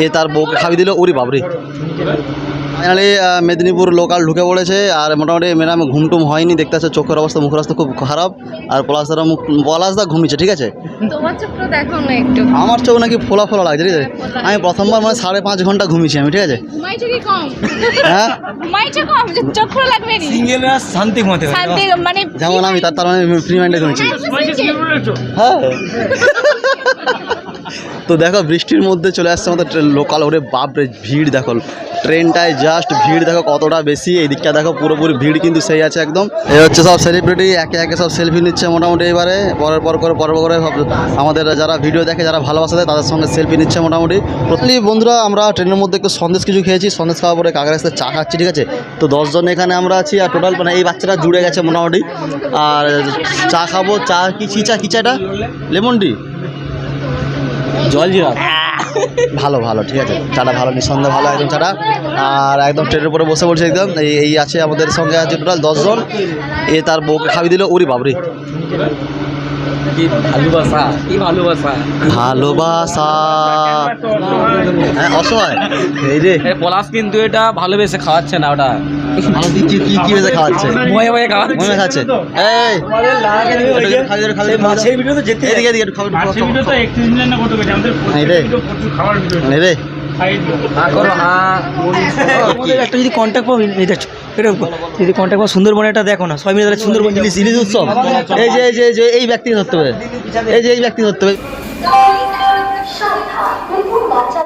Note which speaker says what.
Speaker 1: এ তার বউকে খাবি দিল ওরি বাবরি ফাইনালি মেদিনীপুর লোকাল ঢুকে পড়েছে আর মোটামুটি ম্যাডাম ঘুমটুম হয়নি দেখতে পাচ্ছে চোখের অবস্থা মুখের অবস্থা খুব খারাপ আর পলাশদার মুখ পলাশদা ঘুমিয়েছে ঠিক আছে?
Speaker 2: তোমার চোখটা দেখো না একটু।
Speaker 1: আমার চোখ নাকি ফোলা ফোলা লাগছে ঠিক আছে? আমি প্রথমবার মানে সাড়ে পাঁচ ঘণ্টা ঘুমিয়েছি আমি ঠিক আছে?
Speaker 2: ঘুমাইছো কি কম?
Speaker 1: হ্যাঁ?
Speaker 2: মানে
Speaker 1: যেমন আমি তার তার মানে ফ্রি মাইন্ডে ঘুমিয়েছি। হ্যাঁ। তো দেখো, বৃষ্টির মধ্যে চলে আসছে আমাদের লোকাল ওরে বাপরে, ভিড় দেখো। ট্রেনটায় জাস্ট ভিড় দেখো কতটা বেশি এই দিকটা দেখো পুরোপুরি ভিড় কিন্তু সেই আছে একদম। এই হচ্ছে সব সেলিব্রিটি একে একে সব সেলফি নিচ্ছে মোটামুটি এবারে। পরের পর করে পর সব আমাদের যারা ভিডিও দেখে, যারা ভালোবাসা দেয়, তাদের সঙ্গে সেলফি নিচ্ছে মোটামুটি। প্রতি বন্ধুরা, আমরা ট্রেনের মধ্যে একটু সন্দেশ কিছু খেয়েছি, সন্দেশ খাওয়ার পরে কাকার কাছে চা খাচ্ছি, ঠিক আছে? তো দশজন এখানে আমরা আছি, আর টোটাল মানে এই বাচ্চাটা জুড়ে গেছে মোটামুটি। আর চা খাব, চা কি কি চা কি চাটা লেমন টি?
Speaker 3: জল জিরা
Speaker 1: ভালো ভালো ঠিক আছে। চাটা ভালো নিঃসন্দেহে ভালো একদম চাটা। আর একদম ট্রেনের উপরে বসে বলছে একদম। এই এই আছে আমাদের সঙ্গে আছে টোটাল দশজন। এ তার বউকে খাবি দিল ওরি বাবরি
Speaker 3: ভালোবাসা কি ভালোবাসা।
Speaker 1: ভালোবাসা। হ্যাঁ অসহায়। এই রে
Speaker 3: পলাশ কিন্তু এটা ভালোবেসে খাওয়াচ্ছে না ওটা।
Speaker 1: কি কি কি বেজে খাওয়াচ্ছে?
Speaker 3: ময়ে ময়ে খাওয়াচ্ছে।
Speaker 1: খাচ্ছে। এই। একটু খাবি, একটু খাবি, একটু খাবি।
Speaker 3: মাছের ভিডিও তো যেতে
Speaker 1: এদিকে এদিকে একটু খাবি, একটু
Speaker 4: মাছের
Speaker 1: খাবি,
Speaker 4: ভিডিও তো
Speaker 1: খাবি।
Speaker 4: একত্রিশ না কত আমাদের
Speaker 1: এই রে।
Speaker 4: সাইড
Speaker 3: হ্যাঁ করো হ্যাঁ।
Speaker 5: একটা যদি কন্ট্যাক্ট পাবো এটা এটা যদি কন্ট্যাক্ট পাবো সুন্দরবনে এটা দেখো না সবাই মিলে তাহলে সুন্দরবন
Speaker 1: জিনিস ইলিশ উৎসব। এই যে এই যে এই যে এই ব্যক্তি ধরতে হবে। এই যে এই ব্যক্তি ধরতে হবে।